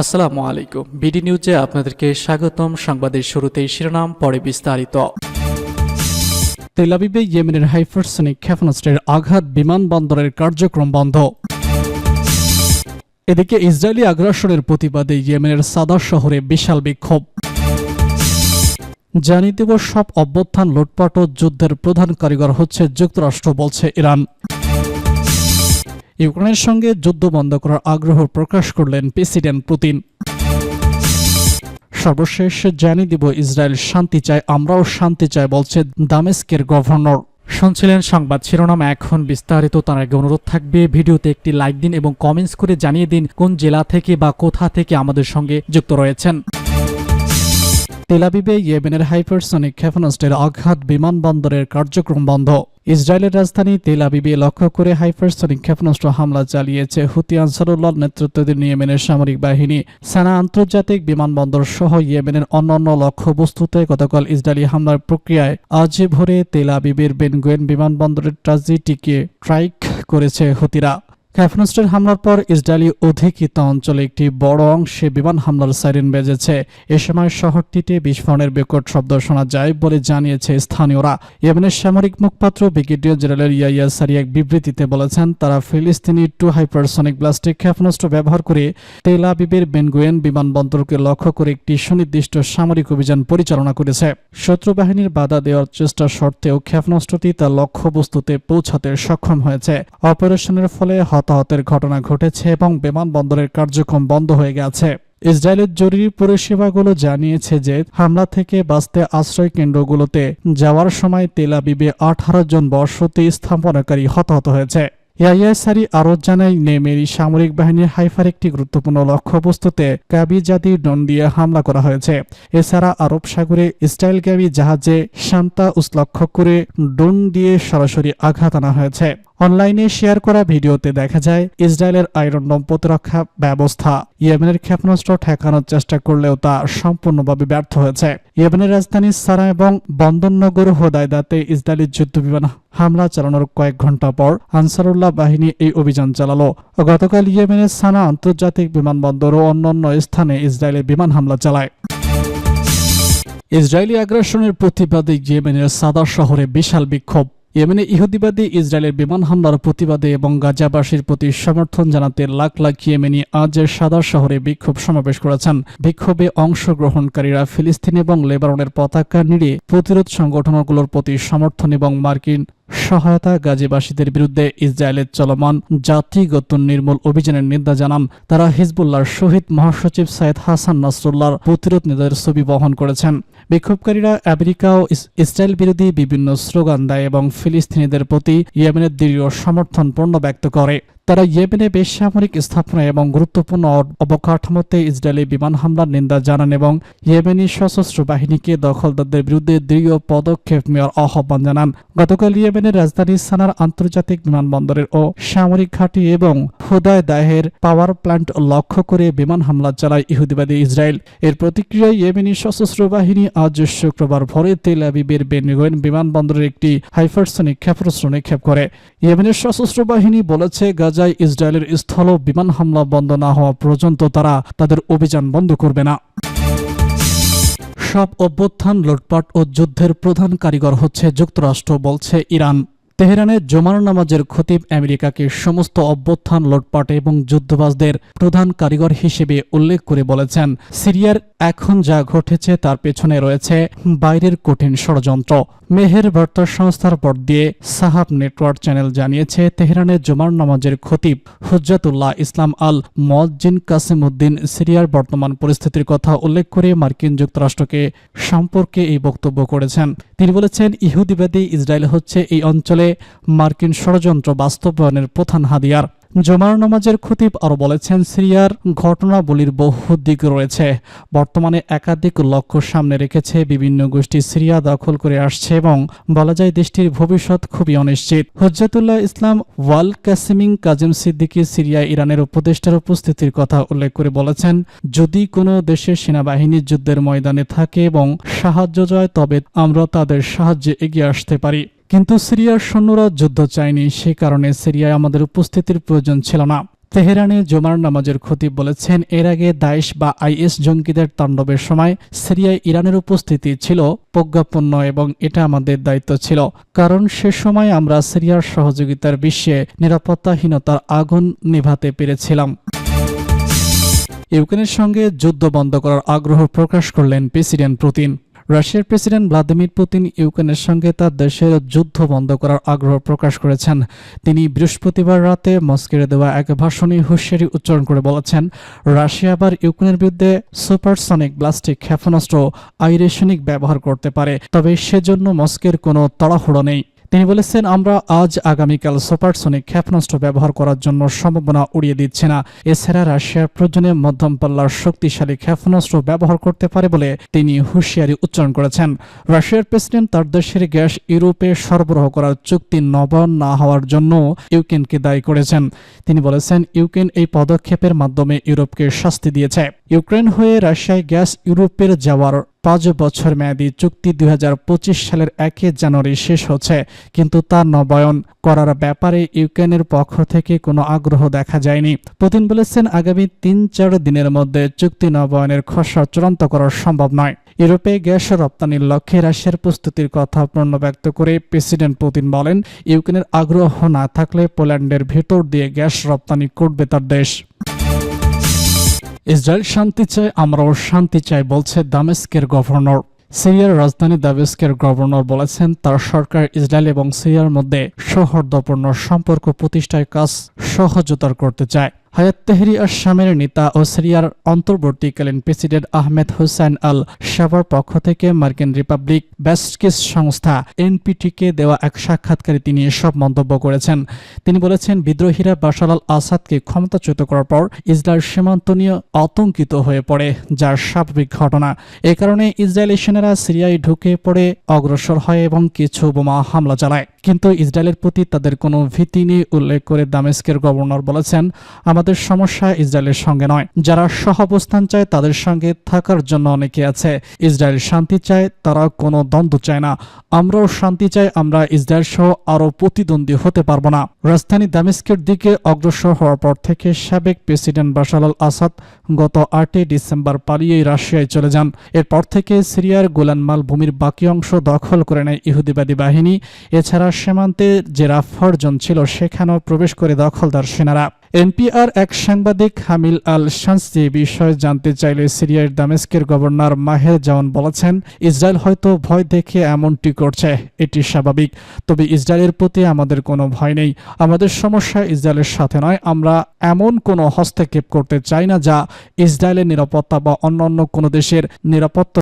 আসসালামু আলাইকুম। বিডি নিউজে আপনাদেরকে স্বাগতম। সংবাদের শুরুতেই শিরোনাম, পরে বিস্তারিত। তেলাবিবে ইয়েমেনের হাইপারসনিক ক্ষেপণাস্ত্রের আঘাত বিমানবন্দরের কার্যক্রম বন্ধ। এদিকে ইসরায়েলি আগ্রাসনের প্রতিবাদে ইয়েমেনের সাদা শহরে বিশাল বিক্ষোভ। জানিয়ে দেব, সব অভ্যুত্থান, লুটপাট ও যুদ্ধের প্রধান কারিগর হচ্ছে যুক্তরাষ্ট্র, বলছে ইরান। ইউক্রেনের সঙ্গে যুদ্ধ বন্ধ করার আগ্রহ প্রকাশ করলেন প্রেসিডেন্ট পুতিন। সর্বশেষ জানিয়ে দিব, ইসরায়েল শান্তি চায়, আমরাও শান্তি চাই, বলছে দামেস্কের গভর্নর। শুনছিলেন সংবাদ শিরোনাম, এখন বিস্তারিত, তার আগে অনুরোধ থাকবে, ভিডিওতে একটি লাইক দিন এবং কমেন্টস করে জানিয়ে দিন কোন জেলা থেকে বা কোথা থেকে আমাদের সঙ্গে যুক্ত রয়েছেন। তেলাবিবে ইয়েমেনের হাইপারসনিক ক্ষেপণাস্ত্রের আঘাত বিমানবন্দরের কার্যক্রম বন্ধ। ইসরায়েলের রাজধানী তেল আবিবে লক্ষ্য করে হাইপারসনিক ক্ষেপণাস্ত্র হামলা চালিয়েছে হুতি আনসারুল্লাহ নেতৃত্বাধীন ইয়েমেনের সামরিক বাহিনী। সানা আন্তর্জাতিক বিমানবন্দর সহ ইয়েমেনের অন্যান্য লক্ষ্যবস্তুতে গতকাল ইসরায়েলি হামলার প্রক্রিয়ায় আজ ভোরে তেল আবিবের বেনগুয়েন বিমানবন্দরের ট্রাজিটিকে ট্রাইক করেছে হুতিরা ক্ষেপণাস্ত্রের হামলার পর ইসরায়েলি অধিকৃত অঞ্চলে একটি বড় অংশে বিমান হামলার সাইরেন বেজেছে। এ সময় শহরটিতে বিস্ফোরণের বিকট শব্দ শোনা যায় বলে জানিয়েছে স্থানীয়রা। ইয়েমেনের সামরিক মুখপাত্র ব্রিগেডিয়ার জেনারেল ইয়াইয়া সারি এক বিবৃতিতে বলেছেন, তারা ফিলিস্তিনি টু হাইপারসনিক ব্লাস্টিক ক্ষেপণাস্ত্র ব্যবহার করে তেল আবিবের বেনগুয়েন বিমানবন্দরকে লক্ষ্য করে একটি সুনির্দিষ্ট সামরিক অভিযান পরিচালনা করেছে। শত্রু বাহিনীর বাধা দেওয়ার চেষ্টা সত্ত্বেও ক্ষেপণাস্ত্রটি তার লক্ষ্যবস্তুতে পৌঁছাতে সক্ষম হয়েছে। অপারেশনের ফলে হতাহতের ঘটনা ঘটেছে এবং বিমানবন্দরের কার্যক্রম বন্ধ হয়ে গেছে। ইসরায়েলের জরুরি পরিষেবাগুলো জানিয়েছে যে হামলা থেকে বাঁচতে আশ্রয় কেন্দ্রগুলোতে যাওয়ার সময় তেলাবিবে আঠারো জন বসতি স্থাপনাকারী হতাহত হয়েছে। ইয়াইয়াসারি আরও জানায় নেমেরি সামরিক বাহিনীর হাইফার একটি গুরুত্বপূর্ণ লক্ষ্যবস্তুতে কাবিজাদি ডন দিয়ে হামলা করা হয়েছে। এছাড়া আরব সাগরে ইসরায়েলগামী জাহাজে শান্তা উস লক্ষ্য করে ডোন দিয়ে সরাসরি আঘাত আনা হয়েছে। অনলাইনে শেয়ার করা ভিডিওতে দেখা যায়, ইসরায়েলের আয়রনডম প্রতিরক্ষা ব্যবস্থা, ইয়েমেনের ক্ষেপণাস্ত্র ঠেকানোর চেষ্টা করলেও তা সম্পূর্ণভাবে ব্যর্থ হয়েছে। ইয়েমেনের রাজধানী সারা এবং বন্দরনগর হোদায়দাতে ইসরায়েলি যুদ্ধ বিমান হামলা চালানোর কয়েক ঘণ্টা পর আনসারুল্লাহ বাহিনী এই অভিযান চালালো। গতকাল ইয়েমেনের সানা আন্তর্জাতিক বিমানবন্দর ও অন্যান্য স্থানে ইসরায়েলের বিমান হামলা চালায়। ইসরায়েলি আগ্রাসনের প্রতিবাদে ইয়েমেনের সাদা শহরে বিশাল বিক্ষোভ। ইয়েমেনে ইহুদিবাদী ইসরায়েলের বিমান হামলার প্রতিবাদে এবং গাজাবাসীর প্রতি সমর্থন জানাতে লাখ লাখ ইয়েমেনি আজ সাদা শহরে বিক্ষোভ সমাবেশ করেছেন। বিক্ষোভে অংশগ্রহণকারীরা ফিলিস্তিন এবং লেবাননের পতাকা নিড়ে প্রতিরোধ সংগঠনগুলোর প্রতি সমর্থন এবং মার্কিন সহায়তা গাজীবাসীদের বিরুদ্ধে ইসরায়েলের চলমান জাতিগত নির্মূল অভিযানের নিন্দা জানান তারা হিজবুল্লাহর শহীদ মহাসচিব সাইদ হাসান নাসরুল্লাহর প্রতিরোধ নেতাদের ছবি বহন করেছেন। বিক্ষোভকারীরা আমেরিকা ও ইসরায়েল বিরোধী বিভিন্ন স্লোগান দেয় এবং ফিলিস্তিনিদের প্রতি ইয়েমেনের দৃঢ় সমর্থন পূর্ণ ব্যক্ত করে। তারা ইয়েমেনে বেসামরিক স্থাপনা এবং গুরুত্বপূর্ণ অবকাঠামোতে ইসরায়েলি বিমান হামলার নিন্দা জানান এবং ইয়েমেনি সশস্ত্র বাহিনীকে দখলদারদের বিরুদ্ধে দৃঢ় পদক্ষেপ নেওয়ার আহ্বান জানান। গতকাল ইয়েমেনের রাজধানী সানার আন্তর্জাতিক বিমানবন্দরের ও সামরিক ঘাঁটি এবং হুদায় দাহের পাওয়ার প্ল্যান্ট লক্ষ্য করে বিমান হামলা চালায় ইহুদিবাদী ইসরায়েল। এর প্রতিক্রিয়ায় ইয়েমেনি সশস্ত্র বাহিনী আজ শুক্রবার ভোরে তেল আবিবের বেনিগোয়েন বিমানবন্দরের একটি হাইপারসনিক ক্ষেপণাস্ত্র নিক্ষেপ করে। ইয়েমেনের সশস্ত্র বাহিনী বলেছে গাজায় ইসরায়েলের স্থল বিমান হামলা বন্ধ না হওয়া পর্যন্ত তারা তাদের অভিযান বন্ধ করবে না। সব অভ্যুত্থান, লুটপাট ও যুদ্ধের প্রধান কারিগর হচ্ছে যুক্তরাষ্ট্র, বলছে ইরান। তেহরানের জমার নামাজের খতিব আমেরিকাকে সমস্ত অভ্যুত্থান, লুটপাট এবং যুদ্ধবাজদের প্রধান কারিগর হিসেবে উল্লেখ করে বলেছেন, সিরিয়ার এখন যা ঘটেছে তার পেছনে রয়েছে বাইরের কঠিন ষড়যন্ত্র। মেহের বার্তা সংস্থার পর দিয়ে সাহাব নেটওয়ার্ক চ্যানেল জানিয়েছে তেহরানের জমার নামাজের খতিব হুজ্জাতুল্লাহ ইসলাম আল মজ্জিন কাসিম উদ্দিন সিরিয়ার বর্তমান পরিস্থিতির কথা উল্লেখ করে মার্কিন যুক্তরাষ্ট্রকে সম্পর্কে এই বক্তব্য করেছেন। তিনি বলেছেন ইহুদিবাদী ইসরায়েল হচ্ছে এই অঞ্চলে মার্কিন ষড়যন্ত্র বাস্তবায়নের প্রধান হাতিয়ার। জমার নামাজের খতিব আরও বলেছেন, সিরিয়ার ঘটনাবলীর বহু দিক রয়েছে। বর্তমানে একাধিক লক্ষ্য সামনে রেখেছে বিভিন্ন গোষ্ঠী সিরিয়া দখল করে আসছে এবং বলা যায় দেশটির ভবিষ্যৎ খুবই অনিশ্চিত। হজ্জাতুল্লাহ ইসলাম ওয়াল কাসিমিং কাজিম সিদ্দিকি সিরিয়া ইরানের উপদেষ্টার উপস্থিতির কথা উল্লেখ করে বলেছেন, যদি কোনো দেশের সেনাবাহিনী যুদ্ধের ময়দানে থাকে এবং সাহায্য যায় তবে আমরা তাদের সাহায্যে এগিয়ে আসতে পারি। কিন্তু সিরিয়ার সৈন্যরা যুদ্ধ চায়নি, সে কারণে সিরিয়ায় আমাদের উপস্থিতির প্রয়োজন ছিল না। তেহরানে জুমার নামাজের খতিব বলেছেন, এর আগে দায়েশ বা আইএস জঙ্গিদের তাণ্ডবের সময় সিরিয়ায় ইরানের উপস্থিতি ছিল প্রজ্ঞাপন্ন এবং এটা আমাদের দায়িত্ব ছিল। কারণ সে সময় আমরা সিরিয়ার সহযোগিতার বিশ্বে নিরাপত্তাহীনতার আগুন নিভাতে পেরেছিলাম। ইউক্রেনের সঙ্গে যুদ্ধ বন্ধ করার আগ্রহ প্রকাশ করলেন প্রেসিডেন্ট পুতিন। রাশিয়ার প্রেসিডেন্ট ভ্লাদিমির পুতিন ইউক্রেনের সঙ্গে তার দেশের যুদ্ধ বন্ধ করার আগ্রহ প্রকাশ করেছেন। তিনি বৃহস্পতিবার রাতে মস্কের দেওয়া এক ভাষণে হুঁশিয়ারি উচ্চারণ করে বলেছেন, রাশিয়া আবার ইউক্রেনের বিরুদ্ধে সুপারসনিক ব্লাস্টিক ক্ষেপণাস্ত্র আইরেশনিক ব্যবহার করতে পারে, তবে সেজন্য মস্কের কোনো তাড়াহুড়ো নেই। তিনি বলেছেন, আমরা আজ আগামীকাল সুপারসনিক ক্ষেপণাস্ত্র ব্যবহার করার জন্য সম্ভাবনা উড়িয়ে দিচ্ছে না। এছাড়া রাশিয়ার প্রয়োজনে মধ্যম পাল্লার শক্তিশালী ক্ষেপণাস্ত্র ব্যবহার করতে পারে বলে তিনি হুঁশিয়ারি উচ্চারণ করেছেন। রাশিয়ার প্রেসিডেন্ট তার দেশের গ্যাস ইউরোপে সরবরাহ করার চুক্তি নবায়ন না হওয়ার জন্য ইউক্রেনকে দায়ী করেছেন। তিনি বলেছেন, ইউক্রেন এই পদক্ষেপের মাধ্যমে ইউরোপকে শাস্তি দিয়েছে। ইউক্রেন হয়ে রাশিয়ায় গ্যাস ইউরোপের যাওয়ার পাঁচ বছর মেয়াদী চুক্তি দুই হাজার পঁচিশ সালের একে জানুয়ারি শেষ হচ্ছে। কিন্তু তা নবায়ন করার ব্যাপারে ইউক্রেনের পক্ষ থেকে কোনো আগ্রহ দেখা যায়নি। পুতিন বলেছেন, আগামী তিন চার দিনের মধ্যে চুক্তি নবায়নের খসড়া চূড়ান্ত করা সম্ভব নয়। ইউরোপে গ্যাস রপ্তানির লক্ষ্যে রাশিয়ার প্রস্তুতির কথা পূর্ণ ব্যক্ত করে প্রেসিডেন্ট পুতিন বলেন, ইউক্রেনের আগ্রহ না থাকলে পোল্যান্ডের ভেতর দিয়ে গ্যাস রপ্তানি করবে তার দেশ। ইসরায়েল শান্তি চায়, আমরাও শান্তি চাই, বলছে দামেস্কের গভর্নর। সিরিয়ার রাজধানী দামেস্কের গভর্নর বলেছেন, তার সরকার ইসরায়েল এবং সিরিয়ার মধ্যে সৌহার্দ্যপূর্ণ সম্পর্ক প্রতিষ্ঠায় কাজ সহজতর করতে চায়। হায়াত তেহরি আসামের নেতা ও সিরিয়ার অন্তর্বর্তীকালীন প্রেসিডেন্ট আহমেদ হুসাইন আল শাবার পক্ষ থেকে মার্কিন রিপাবলিক ব্যাস্টকেস সংস্থা এনপিটিকে দেওয়া এক সাক্ষাৎকারে তিনি এসব মন্তব্য করেছেন। তিনি বলেছেন, বিদ্রোহীরা বাশার আল আসাদকে ক্ষমতাচ্যুত করার পর ইসরায়েল সীমান্ত নিয়ে আতঙ্কিত হয়ে পড়ে, যার স্বাভাবিক ঘটনা। এ কারণে ইসরায়েলি সেনারা সিরিয়ায় ঢুকে পড়ে অগ্রসর হয় এবং কিছু বোমা হামলা চালায়। কিন্তু ইসরায়েলের প্রতি তাদের কোনো ভীতি নেই, উল্লেখ করে দামেস্কের গভর্নর বলেছেন, আমাদের সমস্যা ইসরায়েলের সঙ্গে নয়। যারা সহাবস্থান চায় তাদের সঙ্গে থাকার জন্য অনেকে আছে। ইসরায়েল শান্তি চায়, তারা কোনো দ্বন্দ্ব চায় না। আমরাও শান্তি চাই, আমরা ইসরায়েল সহ আরও প্রতিদ্বন্দ্বী হতে পারব না। রাজধানী দামেস্কের দিকে অগ্রসর হওয়ার পর থেকে সাবেক প্রেসিডেন্ট বাশার আল আসাদ গত আটই ডিসেম্বর পালিয়ে রাশিয়ায় চলে যান। এরপর থেকে সিরিয়ার গোলান মালভূমির বাকি অংশ দখল করে নেয় ইহুদিবাদী বাহিনী। এছাড়া সীমান্তে যে রাফারজন ছিল, সেখানেও প্রবেশ করে দখলদার সেনারা। এনপিআর এক সাংবাদিক হামিল আল শান্সি বিষয়ে জানতে চাইলে সিরিয়ার দামেস্কের গভর্নর মাহের জাওয়ান বলেছেন, ইসরায়েল হয়তো ভয় দেখে এমনটি করছে। এটি স্বাভাবিক। তবে ইসরায়েলের প্রতি আমাদের কোনো ভয় নেই। আমাদের সমস্যা ইসরায়েলের সাথে নয়। আমরা এমন কোনো হস্তক্ষেপ করতে চাই না যা ইসরায়েলের নিরাপত্তা বা অন্যান্য কোনো দেশের নিরাপত্তা